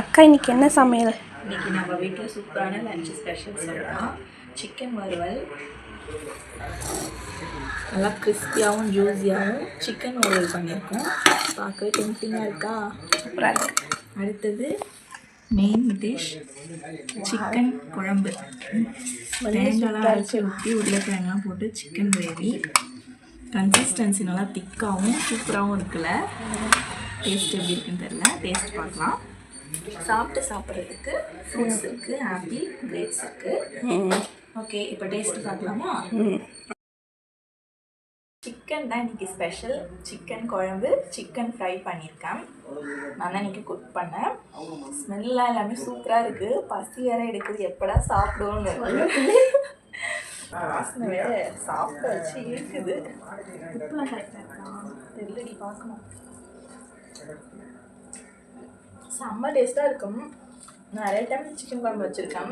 அக்கா இன்னைக்கு என்ன சமையல்? இன்னைக்கு நம்ம வீட்டில் சூப்பரான லஞ்ச் ஸ்பெஷல் சொல்லலாம் சிக்கன் வறுவல். நல்லா கிறிஸ்பியாகவும் ஜூஸியாகவும் சிக்கன் வறுவல் பண்ணியிருக்கோம். பார்க்கவே டெம்டிங்காக இருக்கா? சூப்பராக இருக்கு. அடுத்தது மெயின் டிஷ் சிக்கன் குழம்பு. தேங்காய்லாம் அரைச்சி ஊற்றி உருளைக்கிழங்குலாம் போட்டு சிக்கன் கிரேவி கன்சிஸ்டன்சி நல்லா திக்காகவும் சூப்பராகவும் இருக்குல்ல? டேஸ்ட் எப்படி இருக்குன்னு தெரியல. டேஸ்ட் பார்க்கலாம். சாப்பிட்டு சாப்பிட்றதுக்கு ஃப்ரூட்ஸ் இருக்குது ஆப்பிள் கிரேப்ஸ் இருக்குது ஓகே இப்போ டேஸ்ட் பார்க்கலாமா? சிக்கன் தான் இன்னைக்கு ஸ்பெஷல் சிக்கன் குழம்பு சிக்கன் ஃப்ரை பண்ணியிருக்கேன். நான் தான் இன்னைக்கு குக் பண்ணேன். ஸ்மெல்லாம் எல்லாமே சூப்பராக இருக்குது பசி வேற எடுக்குது. எப்படா வேற சாப்பிட வச்சு இருக்குது தெரியலடி பார்க்கணும். செம்ம டேஸ்ட்டாக இருக்கும். நான் நிறைய டைம் சிக்கன் குழம்பு வச்சுருக்கேன்.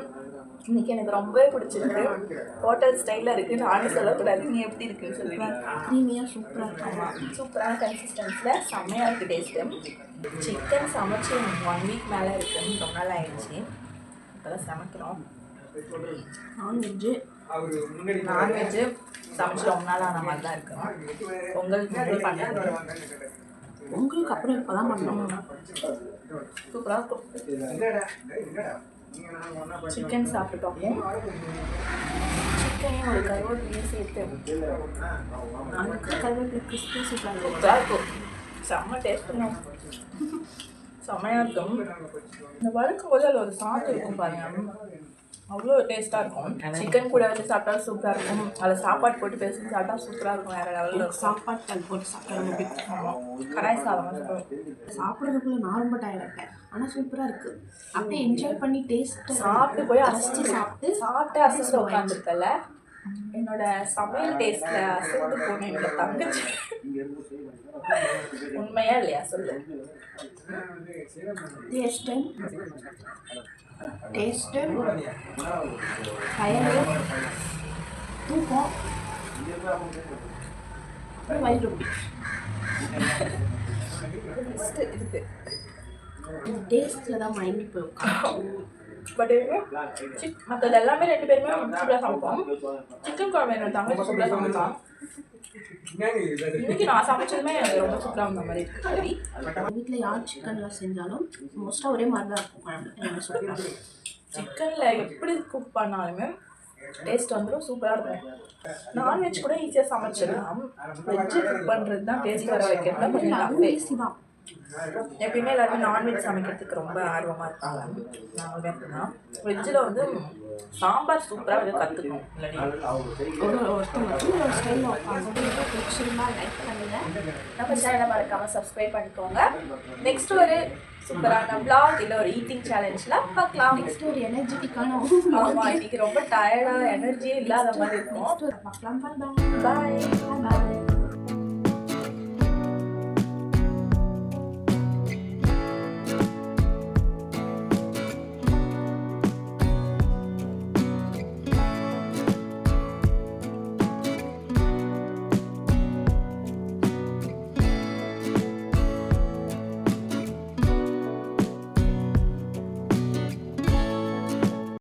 இன்னைக்கு எனக்கு ரொம்பவே பிடிச்சிருக்கு. ஹோட்டல் ஸ்டைலில் இருக்குது நானும் சொல்லக்கூடாது. நீ எப்படி இருக்குன்னு சொல்லுங்க. க்ரீமியாக சூப்பராக இருக்கு. ஆமாம் சூப்பரான கன்சிஸ்டன்ஸில் செம்மையாக இருக்குது டேஸ்ட்டு சிக்கன் சமைச்சு ஒன் வீக் மேலே இருக்குன்னு ரொம்ப நாள் ஆயிடுச்சு. இப்போதான் சமைக்கிறோம். நான்வெஜ்ஜு நான்வெஜ்ஜு சமைச்சு ரொம்ப நாள் ஆன மாதிரி தான் இருக்கும் முன்னாடி பண்ணுறது உங்களுக்கு அப்புறம் இப்போ தான் பண்ணணும் சூப்பராக இருக்கும் சிக்கன் சாப்பிட்டோம் சிக்கனையும் ஒரு கருவேப்பிலையும் சேர்த்து. அதுக்கு கருவேப்பிலை கிறிஸ்பி சூப்பராக இருக்கும். சூப்பராக இருக்கும். செம்ம டேஸ்ட் பண்ணும் செம்மையாக இருக்கும். இந்த வறுக்கும் போது அதில் ஒரு சாத்து இருக்கும் பாருங்க. அவ்வளோ டேஸ்ட்டாக இருக்கும். சிக்கன் கூட வச்சு சாப்பிட்டா சூப்பராக இருக்கும். அதில் சாப்பாடு போட்டு பேசி சாப்பிட்டா சூப்பராக இருக்கும். வேறு லெவலில் இருக்கும். சாப்பாடு போட்டு சாப்பிட்டா ரொம்ப பிடிக்கும் கடாய் சாதம். சாப்பிட்றதுக்குள்ள நான் ரொம்ப டயர்ட் ஆகிட்டேன் ஆனால் சூப்பராக இருக்குது அப்படியே என்ஜாய் பண்ணி டேஸ்ட்டு சாப்பிட்டு போய் அரைச்சி சாப்பிட்டு சாப்பிட்டு அசைச்சு உட்காந்துருக்கல என்னோட சமையல் டேஸ்ட்ல அசைந்து போன என்னோட தங்கச்சி. உண்மையா இல்லையா? சொல்லு. டேஸ்ட்டு டயர்டு தூக்கம். வயிறு ரொம்பி Taste இருக்கு. டேஸ்ட்டில் தான் மைண்ட் போய் பட் சிக் மற்றது எல்லாமே ரெண்டு பேருமே சூப்பராக சமைப்போம். சிக்கன் குழம்பு என்னோட தங்கச்சி சூப்பராக சமைப்பான் இன்னைக்கு நான் சமைச்சதுமே ரொம்ப சூப்பராக இருந்த மாதிரி இருக்கு. வீட்டில் யார் சிக்கன்லாம் செஞ்சாலும் மோஸ்ட்டாக ஒரே மாதிரி தான் இருக்கும் குழம்பு. சிக்கனில் எப்படி குக் பண்ணாலுமே டேஸ்ட் வந்துடும் சூப்பராக இருக்கும். நான்வெஜ் கூட ஈஸியாக சமைச்சிடலாம். வெஜ்ஜு குக் பண்ணுறது தான் டேஸ்ட் வர வைக்கிறது கொஞ்சம். ஈஸி தான். எப்பயுமே எல்லாருமே நான்வெஜ் சமைக்கிறதுக்கு ரொம்ப ஆர்வமாக இருப்பாங்க. நாங்களுமே அப்படிதான். வெஜ்ஜில் வந்து சாம்பார் சூப்பராக வந்து கற்றுக்கணும் பிடிச்சிருந்தா லைக் பண்ணுங்கள் நம்ம சேனலை மறக்காமல் சப்ஸ்கிரைப் பண்ணிக்கோங்க. நெக்ஸ்ட் ஒரு சூப்பரான vlog இல்லை ஒரு ஈட்டிங் சேலஞ்சில் பார்க்கலாம். நெக்ஸ்ட் ஒரு எனர்ஜெட்டிக்கான ஆமாம் இன்னைக்கு ரொம்ப டயர்டாக எனர்ஜியே இல்லாத மாதிரி இருக்கும். பார்க்கலாம் பாய் பாய்